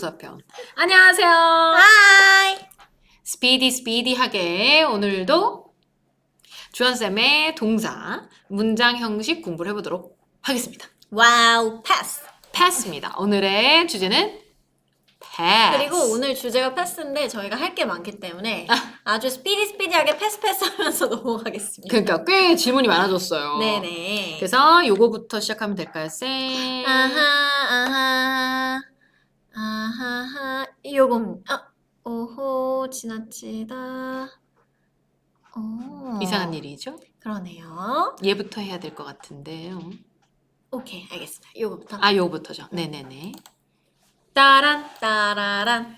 모의고사편. 안녕하세요. 하이. 스피디 스피디하게 오늘도 주연쌤의 동사, 문장 형식 공부를 해보도록 하겠습니다. 와우, 패스. 패스입니다. 오늘의 주제는 패스. 그리고 오늘 주제가 패스인데 저희가 할 게 많기 때문에 아주 스피디 스피디하게 패스 패스 하면서 넘어가겠습니다. 그러니까 꽤 질문이 많아졌어요. 네네. 그래서 요거부터 시작하면 될까요, 쌤? 아하, 아하, 아하하. 요건, 아, 오호, 지나치다. 오. 이상한 일이죠? 그러네요. 얘부터 해야 될 것 같은데요. 오케이, 알겠습니다. 요거부터. 아, 요거부터죠. 네네네. 따란. 따라란.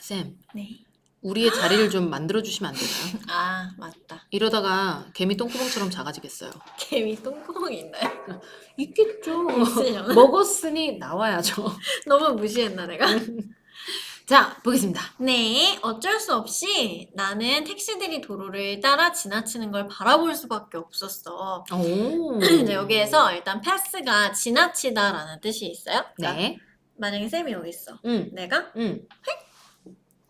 쌤, 네. 우리의 자리를 좀 만들어 주시면 안 되나요? 아, 맞다. 이러다가 개미 똥구멍처럼 작아지겠어요. 개미 똥구멍이 있나요? 있겠죠. 있으려나? 먹었으니 나와야죠. 너무 무시했나, 내가? 자, 보겠습니다. 네, 어쩔 수 없이 나는 택시들이 도로를 따라 지나치는 걸 바라볼 수밖에 없었어. 오. 이제 여기에서 일단 패스가 지나치다라는 뜻이 있어요. 그러니까 네. 만약에 쌤이 여기 있어. 응, 내가 응.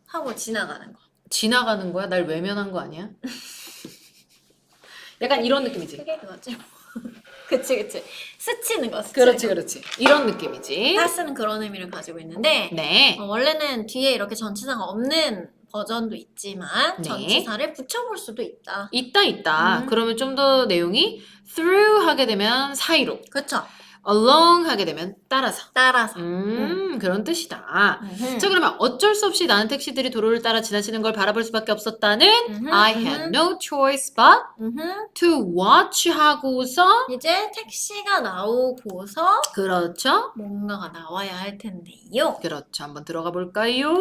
하고 지나가는 거. 지나가는 거야? 날 외면한 거 아니야? 약간 이런 느낌이지. 그게 그거지. 그치, 그치. 스치는 거, 스치는 그렇지, 거. 그렇지. 이런 느낌이지. 패스는 그런 의미를 가지고 있는데 네. 어, 원래는 뒤에 이렇게 전치사가 없는 버전도 있지만 네. 전치사를 붙여볼 수도 있다. 있다, 있다. 음. 그러면 좀 더 내용이 through 하게 되면 사이로, 그쵸? Along 하게 되면 따라서. 따라서. 음, 그런 뜻이다. 음흠. 자, 그러면 어쩔 수 없이 나는 택시들이 도로를 따라 지나치는 걸 바라볼 수밖에 없었다는 음흠, I 음흠. had no choice but 음흠. to watch 하고서 이제 택시가 나오고서 그렇죠? 뭔가가 나와야 할 텐데요. 그렇죠. 한번 들어가 볼까요?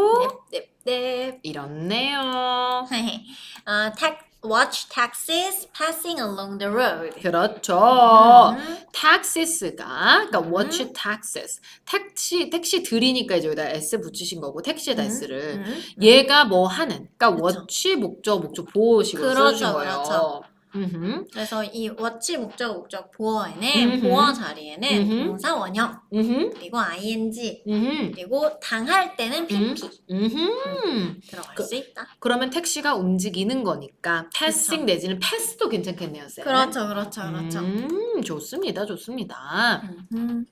네, 네. 이렇네요. 아, 택, watch taxis passing along the road. 그렇죠. 음, taxes가 그러니까 음. watch taxes. 택시 택시들이니까 이제 여기다 s 붙이신 거고 택시에다 음, s를 음. 얘가 뭐 하는 그러니까 그쵸. watch 목적 목적 보호식으로 그렇죠, 거예요. 그렇죠. 음흠. 그래서 이 watch 목적 목적 보어에는 음흠. 보어 자리에는 음흠. 동사 원형 음흠. 그리고 ing 음흠. 그리고 당할 때는 pp 음흠. 들어갈 그- 수 있다. 그러면 택시가 움직이는 거니까 패싱 내지는 패스도 괜찮겠네요, 쌤. 그렇죠, 그렇죠, 그렇죠. 음, 좋습니다, 좋습니다. 음.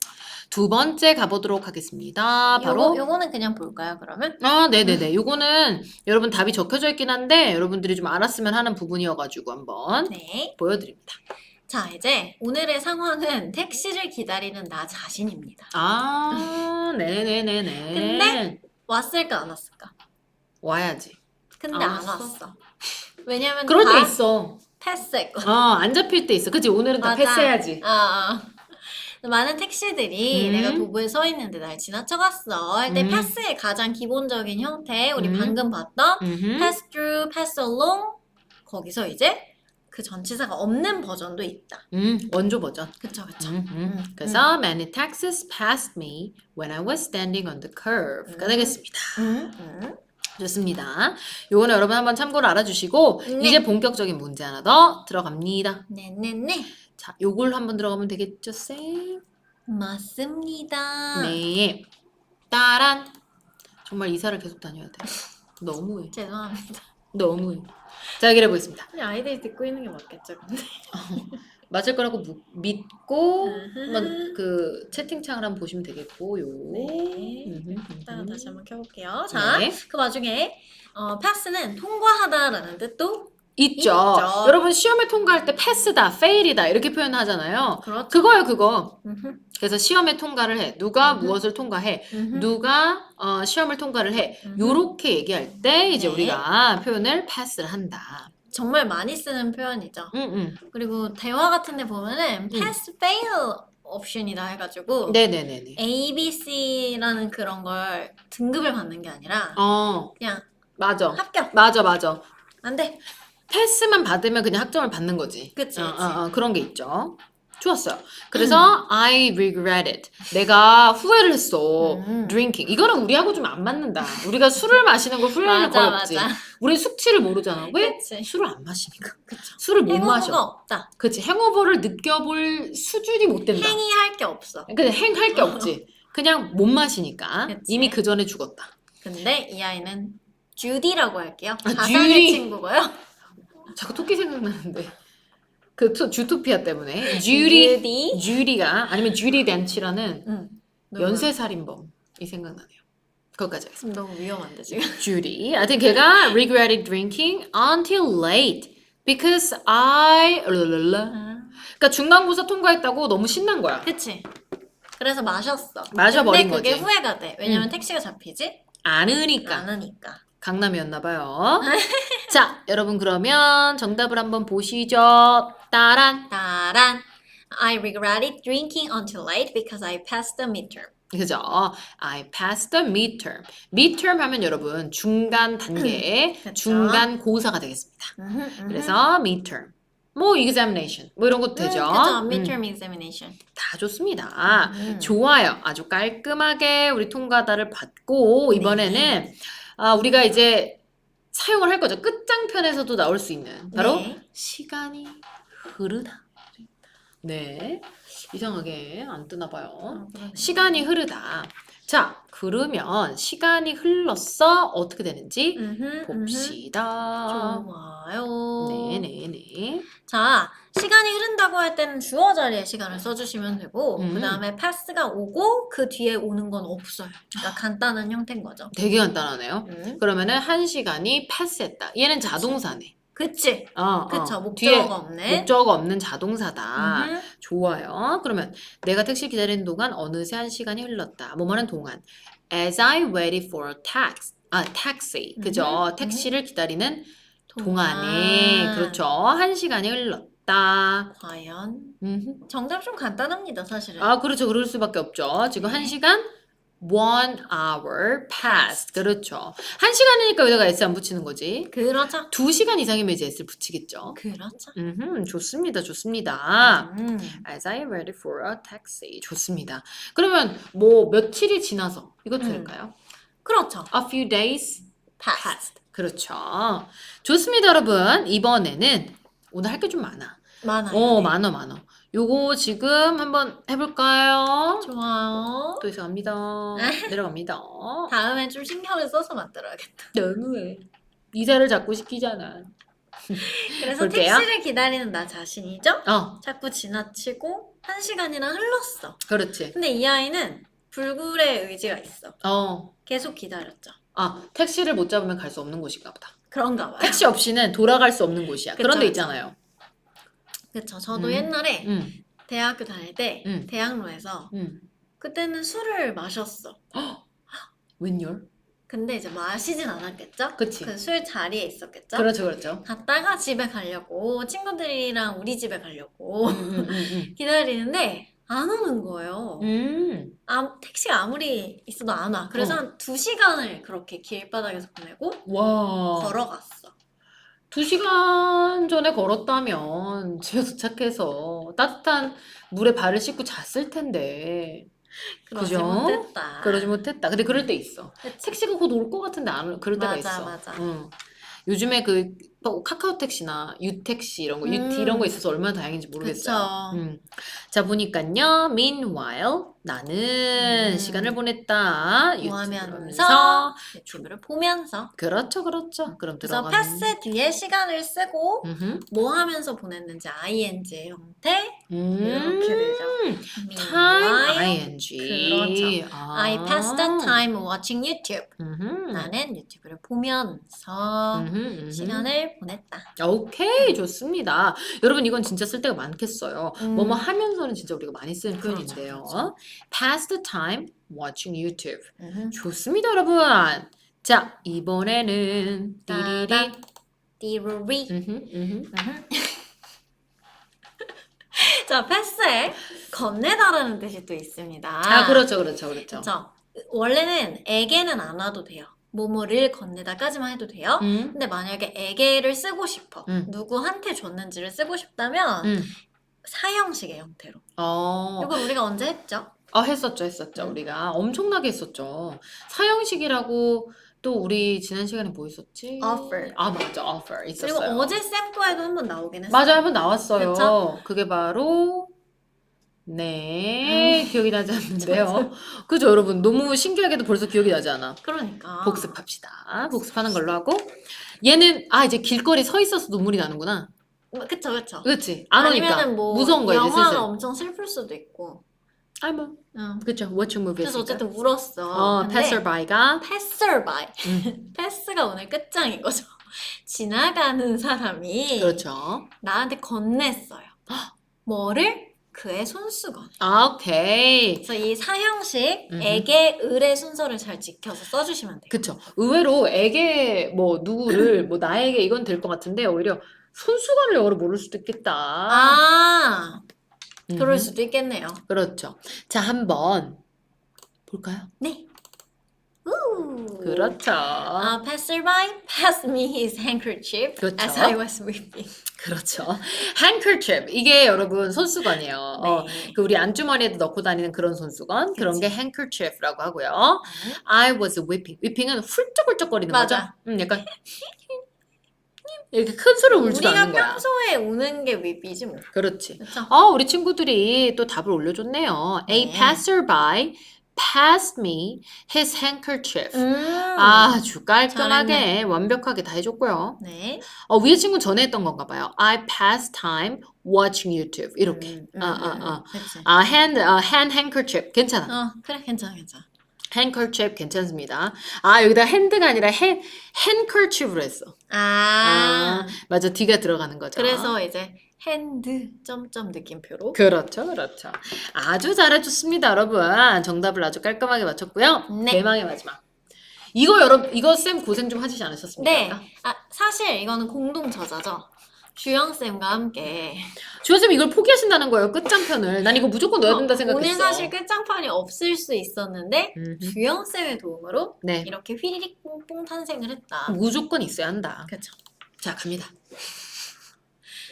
두 번째 가보도록 하겠습니다. 바로 요거, 요거는 그냥 볼까요, 그러면? 아, 네네네. 요거는 여러분 답이 적혀져 있긴 한데 여러분들이 좀 알았으면 하는 부분이어가지고 한번 네. 보여드립니다. 자, 이제 오늘의 상황은 택시를 기다리는 나 자신입니다. 아, 네네네네. 근데? 왔을까, 안 왔을까? 와야지. 근데 안 안 왔어? 왔어. 왜냐면 그럴 때다 있어. 패스했거든. 어, 안 잡힐 때 있어. 그치? 오늘은 다 맞아. 패스해야지. 아, 아. 많은 택시들이 음. 내가 도보에 서 있는데 날 지나쳐갔어. 할 때 음. 패스의 가장 기본적인 형태, 우리 음. 방금 봤던 음흠. pass through, pass along 거기서 이제 그 전치사가 없는 버전도 있다. 음, 원조 버전. 그쵸, 그쵸. 음, 음. 음, 그래서 many taxis passed me when I was standing on the curve가 음. 되겠습니다. 음, 음. 좋습니다. 요거는 여러분 한번 참고를 알아주시고 네. 이제 본격적인 문제 하나 더 들어갑니다. 네네네. 자, 요걸 한번 들어가면 되겠죠, 쌤? 맞습니다. 네. 따란. 정말 이사를 계속 다녀야 돼. 너무해. 죄송합니다. 너무해. 자, 여기 해보겠습니다. 그냥 아이들이 듣고 있는 게 맞겠죠, 근데. 맞을 거라고 무- 믿고. 한번 그 채팅창을 한번 보시면 되겠고요. 네. 음흠. 다시 한번 켜볼게요. 자, 네. 그 와중에 어, 패스는 통과하다라는 뜻도 있죠. 있죠. 여러분 시험에 통과할 때 패스다, 페일이다 이렇게 표현하잖아요. 그렇죠. 그거예요, 그거. 음흠, 그래서 시험에 통과를 해. 누가 음흠. 무엇을 통과해. 음흠. 누가 어, 시험을 통과를 해. 음흠. 요렇게 얘기할 때 이제 네. 우리가 표현을 패스를 한다. 정말 많이 쓰는 표현이죠. 응, 응. 그리고 대화 같은 데 보면은 pass fail 옵션이다 해가지고 네네네네. A, B, C라는 그런 걸 등급을 받는 게 아니라 어, 그냥 맞아. 합격 맞아, 맞아. 안 돼. 패스만 받으면 그냥 학점을 받는 거지. 그치, 어, 그치. 어, 어, 그런 게 있죠. 좋았어요. 그래서 I regret it. 내가 후회를 했어. 음. drinking. 이거는 우리하고 좀 안 맞는다. 우리가 술을 마시는 거 후회할 거 맞아, 없지. 맞아. 우리 숙취를 모르잖아. 왜? 그치. 술을 안 마시니까. 그쵸. 술을 못 행오가 마셔. 없다. 그치. 행오버를 느껴볼 수준이 못 된다. 행위할 게 없어. 근데 행할 게 없지. 그냥 못 마시니까 그치. 이미 그 전에 죽었다. 근데 이 아이는 주디라고 할게요. 아, 가상의 주디. 친구고요. 자꾸 토끼 생각나는데 그 투- 주토피아 때문에 주디 주디. 주디가 아니면 주디 덴치라는 응. 연쇄 살인범이 생각나네요. 그것까지 하겠습니다. 너무 위험한데 지금. Judy. 하여튼 걔가 regretted drinking until late because I 랄랄라. 그러니까 중간고사 통과했다고 너무 신난 거야. 그치. 그래서 마셨어. 마셔버린 근데 그게 거지. 후회가 돼. 왜냐면 응. 택시가 잡히지? 아느니까 않으니까. 강남이었나 봐요. 자, 여러분 그러면 정답을 한번 보시죠. 따란. 따란. I regretted drinking until late because I passed the midterm. 그죠? I passed the midterm. midterm 하면 여러분 중간 단계, 그쵸. 중간 고사가 되겠습니다. 음흠, 음흠. 그래서 midterm. 뭐 examination 뭐 이런 것도 되죠. 음. 음, midterm examination. 다 좋습니다. 음. 좋아요. 아주 깔끔하게 우리 통과다를 받고 이번에는 네. 아, 우리가 이제 사용을 할 거죠. 끝장편에서도 나올 수 있는 바로 네. 시간이 흐르다. 네. 이상하게 안 뜨나 봐요. 어, 그러네. 시간이 흐르다. 자, 그러면 시간이 흘렀어 어떻게 되는지 음흠. 봅시다. 좋아요. 네네네. 자, 시간이 흐른다고 할 때는 주어 자리에 시간을 써주시면 되고, 음. 그 다음에 pass가 오고, 그 뒤에 오는 건 없어요. 그러니까 간단한 형태인 거죠. 되게 간단하네요. 음. 그러면은 한 시간이 패스했다. 얘는 자동사네. 그치? 어, 그쵸. 어. 뒤에 목적어가 없네. 목적 없는 자동사다. 음흠. 좋아요. 그러면 내가 택시 기다리는 동안 어느새 한 시간이 흘렀다. 뭐뭐는 동안. As I waited for a tax. 아, taxi. 그죠? 음, 택시를 기다리는 동안. 동안에. 그렇죠. 한 시간이 흘렀다. 과연? 음흠. 정답 좀 간단합니다, 사실은. 아, 그렇죠. 그럴 수밖에 없죠. 지금 한 네. 시간 one hour passed. 그렇죠. 한 시간이니까 여기다가 S 안 붙이는 거지. 그렇죠. 두 시간 이상이면 이제 S를 붙이겠죠. 그렇죠. 음, 좋습니다. 좋습니다. 음. As I waited for a taxi. 좋습니다. 그러면 뭐 며칠이 지나서 이것도 음. 될까요? 그렇죠. A few days passed. passed. 그렇죠. 좋습니다, 여러분. 이번에는 오늘 할 게 좀 많아. 많아요. 어, 네. 많아, 많아. 요거 지금 한번 해볼까요? 좋아요. 또 이상합니다. 내려갑니다. 다음엔 좀 신경을 써서 만들어야겠다. 너무해. 이사를 자꾸 시키잖아. 그래서 볼게요. 택시를 기다리는 나 자신이죠? 어, 자꾸 지나치고 한 시간이나 흘렀어. 그렇지. 근데 이 아이는 불굴의 의지가 있어. 어, 계속 기다렸죠. 아, 택시를 못 잡으면 갈 수 없는 곳인가 보다. 그런가 봐요. 택시 없이는 돌아갈 수 없는 곳이야. 그런 그쵸, 데 그쵸. 있잖아요. 그쵸. 저도 음. 옛날에 응, 대학교 다닐 때 음. 대학로에서 응. 그때는 술을 마셨어. 웬열? 근데 이제 마시진 않았겠죠? 그치. 그 술 자리에 있었겠죠? 그렇죠, 그렇죠. 갔다가 집에 가려고 친구들이랑 우리 집에 가려고 음, 음, 음, 기다리는데 안 오는 거예요. 음. 음. 아, 택시가 아무리 있어도 안 와. 그래서 어. 한 두 시간을 그렇게 길바닥에서 보내고 와. 걸어갔어. 두 시간 전에 걸었다면 집에 도착해서 따뜻한 물에 발을 씻고 잤을 텐데. 그러지 그죠? 못했다. 그러지 못했다. 근데 그럴 때 있어. 그치? 택시가 곧 올 것 같은데 안 올, 그럴 때가 맞아, 있어. 맞아. 응. 요즘에 그 뭐 카카오 택시나 유택시 이런 거, 유티 음. 이런 거 있어서 얼마나 다행인지 모르겠어요. 그쵸. 음. 자, 보니까요. Meanwhile, 나는 음. 시간을 보냈다. 뭐 하면서. 유튜브를 보면서 그렇죠, 그렇죠. 그럼 그래서 들어가면. 패스 뒤에 시간을 쓰고 음흠. 뭐 하면서 보냈는지 ing의 형태 음. 이렇게 되죠. time ing. 그렇죠. 아. I passed the time watching YouTube. 음흠. 나는 유튜브를 보면서 음흠, 음흠. 시간을 보냈다. 오케이, 좋습니다. 여러분, 이건 진짜 쓸 때가 많겠어요. 음. 뭐뭐 하면서는 진짜 우리가 많이 쓰는 그렇죠, 표현인데요. 그렇죠. Pass the time watching YouTube. 음. 좋습니다, 여러분. 자, 이번에는 띠리리. 따단. 띠루리. 음흠, 음흠. 자, 패스에 건네다라는 뜻이 또 있습니다. 아, 그렇죠, 그렇죠, 그렇죠. 그렇죠. 원래는 에게는 안 와도 돼요. 뭐뭐를 건네다까지만 해도 돼요. 음, 근데 만약에 에게를 쓰고 싶어. 음. 누구한테 줬는지를 쓰고 싶다면 음. 사형식의 형태로. 어, 이건 우리가 언제 했죠? 아, 했었죠, 했었죠. 음. 우리가 엄청나게 했었죠. 사형식이라고 또 우리 지난 시간에 뭐 있었지? Offer. 아, 맞아, offer 그리고 있었어요. 어제 쌤 거에도 한 번 나오긴 했어요. 맞아, 한 번 나왔어요. 그쵸? 그게 바로 네, 기억이 나지 않는데요. 그죠, 여러분? 너무 신기하게도 벌써 기억이 나지 않아. 그러니까. 복습합시다. 복습하는 걸로 하고. 얘는, 아, 이제 길거리 서 있어서 눈물이 나는구나. 뭐, 그쵸, 그쵸. 그렇지. 안 오니까. 아니면은 뭐 무서운 거야, 이제 영화가 슬슬. 엄청 슬플 수도 있고. 아, 뭐. 응. 그쵸. Watch a movie. 그래서. 어쨌든 울었어. 어, 근데 passerby가. passerby. 음, 패스가 오늘 끝장인 거죠. 지나가는 사람이 그렇죠. 나한테 건넸어요. 뭐를? 그의 손수건. 아, 오케이. 그래서 이 사형식. 에게 을의 순서를 잘 지켜서 써주시면 돼요. 그쵸. 의외로 에게 뭐 누구를 뭐 나에게 이건 될 것 같은데 오히려 손수건을 영어로 모를 수도 있겠다. 아, 그럴 음흠. 수도 있겠네요. 그렇죠. 자, 한번 볼까요? 네. 우. 그렇죠. 아, passerby passed me his handkerchief 그렇죠. as I was weeping. 그렇죠. handkerchief. 이게 여러분 손수건이에요. 어, 네. 그 우리 안주머니에도 넣고 다니는 그런 손수건. 그런. 게 handkerchief라고 하고요. I was weeping. weeping은 훌쩍훌쩍거리는 맞아. 거죠. 음, 약간 이렇게 큰 소리 울지도 우리가 않는 거야. 평소에 우는 게 weep이지 뭐. 그렇지. 그렇죠? 어, 우리 친구들이 또 답을 올려줬네요. A 네. passerby passed me his handkerchief. 음. 아주 깔끔하게 잘했네. 완벽하게 다 해줬고요. 네. 어, 위에 친구 전에 했던 건가 봐요. I pass time watching YouTube. 이렇게. 음, 음, 아, 아, 음, 아. 그치. 아, hand, 아, hand handkerchief. 괜찮아. 어, 그래, 괜찮아, 괜찮아. handkerchief 괜찮습니다. 아, 여기다 hand가 아니라 hand, handkerchief로 했어. 아, 아, 맞아. D가 들어가는 거죠. 그래서 이제 핸드 점점 느낌표로. 그렇죠, 그렇죠. 아주 잘해줬습니다, 여러분. 정답을 아주 깔끔하게 맞췄고요. 네. 대망의 마지막. 이거 여러분, 이거 쌤 고생 좀 하시지 않으셨습니까? 네. 아, 사실 이거는 공동 저자죠. 주영 쌤과 함께. 주연쌤 이걸 포기하신다는 거예요, 끝장편을. 난 이거 무조건 넣어야 된다 생각했어. 오늘 사실 끝장판이 없을 수 있었는데 음흠. 주영 쌤의 도움으로 네. 이렇게 휘리릭 뽕뽕 탄생을 했다. 무조건 있어야 한다. 그렇죠. 자, 갑니다.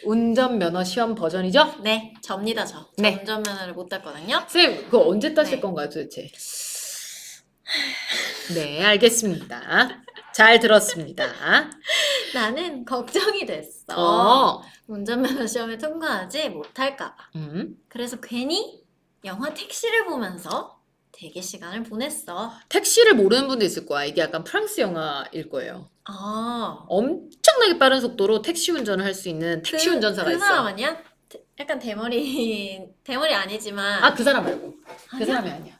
운전면허 시험 버전이죠? 네, 접니다 저. 네. 운전면허를 못 땄거든요. 쌤, 그거 언제 따실 네. 건가요, 도대체? 네, 알겠습니다. 잘 들었습니다. 나는 걱정이 됐어. 어, 운전면허 시험에 통과하지 못할까봐. 음. 그래서 괜히 영화 택시를 보면서 대기 시간을 보냈어. 택시를 모르는 분도 있을 거야. 이게 약간 프랑스 영화일 거예요. 아, 엄 청나게 빠른 속도로 택시 운전을 할 수 있는 택시 그, 운전사가 그 있어. 사람 아니야? 대- 약간 대머리 대머리 아니지만 아, 그 사람 말고. 그 아니야? 사람이 아니야.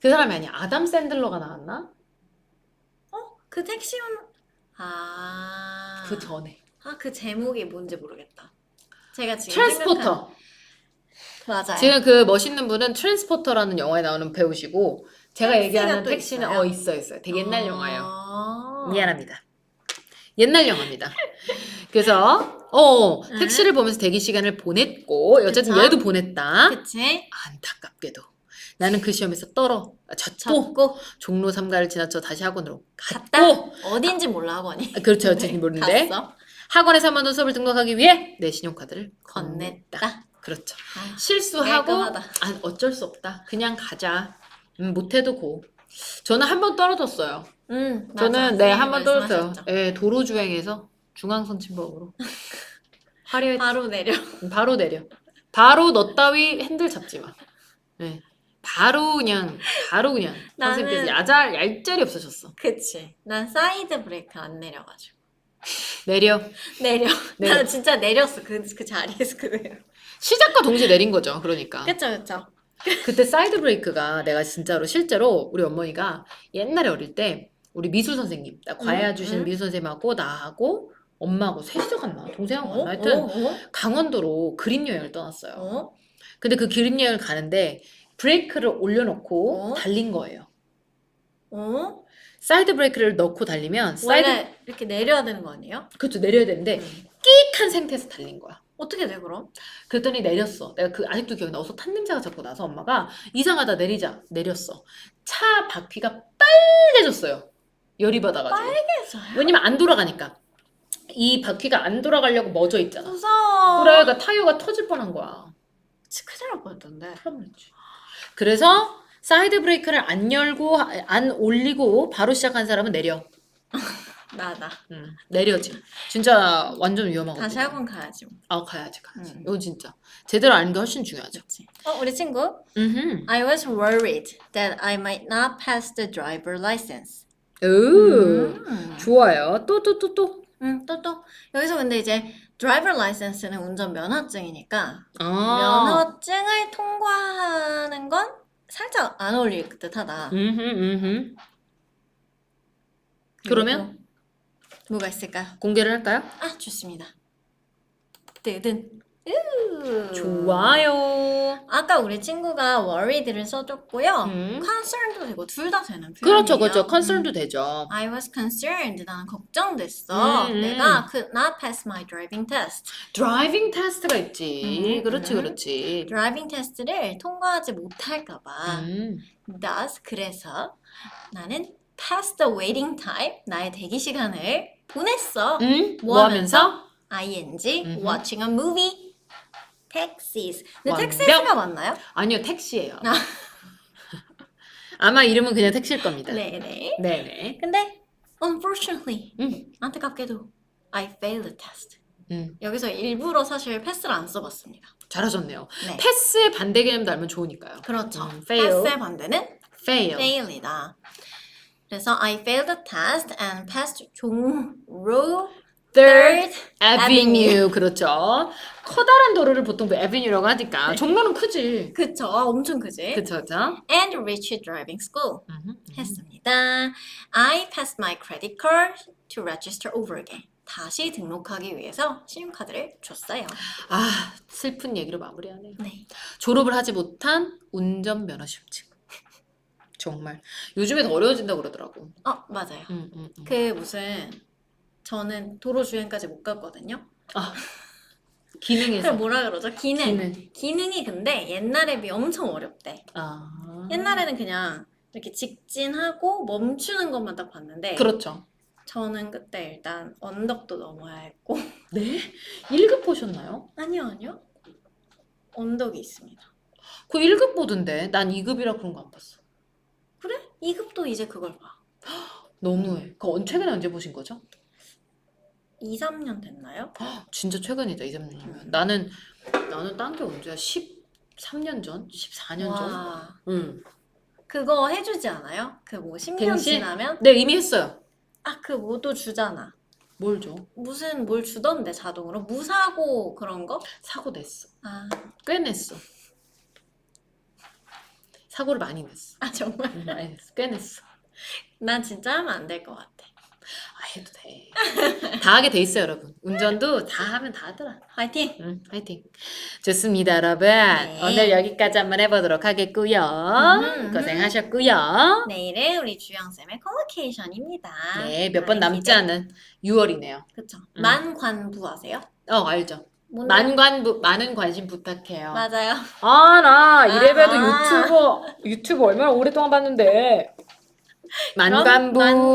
그 사람이 아니야. 아담 샌들러가 나왔나? 그 택시 운 아, 그 전에. 아, 그 제목이 뭔지 모르겠다. 제가 지금 트랜스포터. 생각한- 맞아요. 지금 그 멋있는 분은 트랜스포터라는 영화에 나오는 배우시고 제가 택시가 얘기하는 또 택시는 있어요? 어 있어 있어요. 되게 옛날 아. 영화예요. 미안합니다. 옛날 영화입니다. 그래서 어 응. 택시를 보면서 대기 시간을 보냈고 어쨌든 그쵸? 얘도 보냈다. 그치? 안타깝게도 나는 그 시험에서 떨어 아, 졌고 접고 종로 3가를 지나쳐 다시 학원으로 갔다. 갔고 어딘지 몰라 학원이. 아, 그렇죠 어쨌든 모르는데 갔어. 학원에서 한번더 수업을 등록하기 위해 내 신용카드를 건넸다. 그렇죠 아, 실수하고 깔끔하다. 아, 어쩔 수 없다 그냥 가자 음, 못해도 고 저는 한 번 떨어졌어요 음, 맞아. 저는 네 선생님 한번 떨어졌어요 말씀하셨죠. 예 도로 주행에서 중앙선 침범으로 화려했 바로 내려. 바로 내려. 바로 너 따위 핸들 잡지 마. 네. 바로 그냥 바로 그냥 나는- 선생님께서 야잘 얄짤이 없어졌어. 그치. 난 사이드 브레이크 안 내려가지고. 내려. 내려. 내려. 나는 진짜 내렸어. 그, 그 자리에서 그대로. 시작과 동시에 내린 거죠. 그러니까. 그쵸, 그쵸. 그때 사이드 브레이크가 내가 진짜로 실제로 우리 어머니가 옛날에 어릴 때 우리 미술 선생님, 나 과외 음, 주시는 음. 미술 선생님하고 나하고 엄마하고 셋이서 갔나? 동생하고 어? 갔나? 하여튼 어? 어? 강원도로 그림 여행을 떠났어요. 어? 근데 그 그림 여행을 가는데 브레이크를 올려놓고 어? 달린 거예요. 어? 사이드 브레이크를 넣고 달리면 사이드 원래 이렇게 내려야 되는 거 아니에요? 그렇죠 내려야 되는데 음. 끽한 상태에서 달린 거야. 어떻게 돼, 그럼? 그랬더니 내렸어. 내가 그 아직도 기억나. 어서 탄 냄새가 자꾸 나서 엄마가 이상하다 내리자 내렸어. 차 바퀴가 빨개졌어요. 열이 받아가지고. 빨개져요. 왜냐면 안 돌아가니까. 이 바퀴가 안 돌아가려고 멎어 있잖아. 무서워. 그래, 그러니까 타이어가 터질 뻔한 거야. 날 뻔했던데. 났지. 그래서 사이드 브레이크를 안 열고 안 올리고 바로 시작한 사람은 내려. 나, 나. 음, 내려지. 진짜 완전 위험하거든. 다시 학원 가야지. 뭐. 아 가야지 가야지. 음. 이거 진짜 제대로 아는 게 훨씬 중요하죠. 그치. 어, 우리 친구. 음. I was worried that I might not pass the driver license. 오. 음. 좋아요. 또 또 또 또. 음, 또, 또. 여기서 근데 이제 driver license는 운전 면허증이니까 아. 면허증을 통과하는 건 살짝 안 어울릴 듯하다. 음흠 음흠. 그러면 또 뭐가 있을까요? 공개를 할까요? 아, 좋습니다. 뜨든. 으. 좋아요. 아까 우리 친구가 worried를 써줬고요. 음. concerned도 되고 둘 다 되는 표현이에요. 그렇죠, 그렇죠. 음. 컨설도 되죠. I was concerned. 나는 걱정됐어. 음, 음. 내가 could not pass my driving test. 드라이빙 테스트가 있지. 음, 그렇지, 음. 그렇지. 드라이빙 테스트를 통과하지 못할까봐. 음. Thus, 그래서 나는 pass the waiting time. 나의 대기 시간을 보냈어. 음? 뭐뭐 하면서? ing, 음흠. watching a movie. Taxis. 근데 완벽. 택시가 맞나요? 아니요, 택시예요. 아. 아마 이름은 그냥 택시일 겁니다. 네네. 네네. 근데 unfortunately, 음. 안타깝게도 I failed the test. 음. 여기서 일부러 사실 패스를 안 써봤습니다. 잘하셨네요. 네. 패스의 반대 개념도 알면 좋으니까요. 그렇죠. 음, fail. 패스의 반대는 fail. fail이다. 그래서 I failed the test and passed 종로 third avenue. 그렇죠. 커다란 도로를 보통 그 avenue라고 하니까 네. 종로는 크지. 그쵸. 아, 엄청 크지? 그쵸. and reached driving school. 했습니다. I passed my credit card to register over again. 다시 등록하기 위해서 신용카드를 줬어요. 아, 슬픈 얘기로 마무리하네요. 네. 졸업을 하지 못한 운전면허 시험증. 정말 요즘에 더 어려워진다 그러더라고. 어, 맞아요. 음, 음, 음. 그 무슨 저는 도로 주행까지 못 갔거든요. 아, 기능에서 뭐라 그러죠? 기능. 기능. 기능 이 근데 옛날에 비해 엄청 어렵대. 아, 옛날에는 그냥 이렇게 직진하고 멈추는 것만 딱 봤는데 그렇죠. 저는 그때 일단 언덕도 넘어야 했고 네? 1급 보셨나요? 아니요 아니요 언덕이 있습니다. 그 1급 보던데 난 2급이라 그런 거 안 봤어. 그래? 2급도 이제 그걸 봐. 너무해. 그 언- 최근에 언제 보신 거죠? 2, 3년 됐나요? 진짜 최근이다, 2, 3년이면. 나는 나는 딴 게 언제야? 13년 전? 14년 전? 와 응. 그거 해주지 않아요? 그 뭐 10년 갱신? 지나면 네, 이미 했어요. 아 그 뭐도 주잖아. 뭘 줘? 무슨 뭘 주던데 자동으로 무사고 그런 거? 사고 냈어. 아, 꽤 냈어. 사고를 많이 냈어. 아 정말 응, 많이 냈어. 꽤 냈어. 난 진짜 하면 안 될 것 같아. 아, 해도 돼. 다 하게 돼 있어요, 여러분. 운전도 다 하면 다 하더라. 화이팅! 응, 화이팅. 좋습니다, 여러분. 네. 오늘 여기까지 한번 해보도록 하겠고요. 음흠. 고생하셨고요. 내일은 우리 주영쌤의 컨버케이션입니다. 네, 몇 번 남지 않은 6월이네요. 그쵸. 음. 만관부 아세요? 어, 알죠. 뭔데? 만관, 많은 관심 부탁해요. 맞아요. 아, 나 이래봬도 아. 유튜버, 유튜브 얼마나 오랫동안 봤는데. 만관부. 만관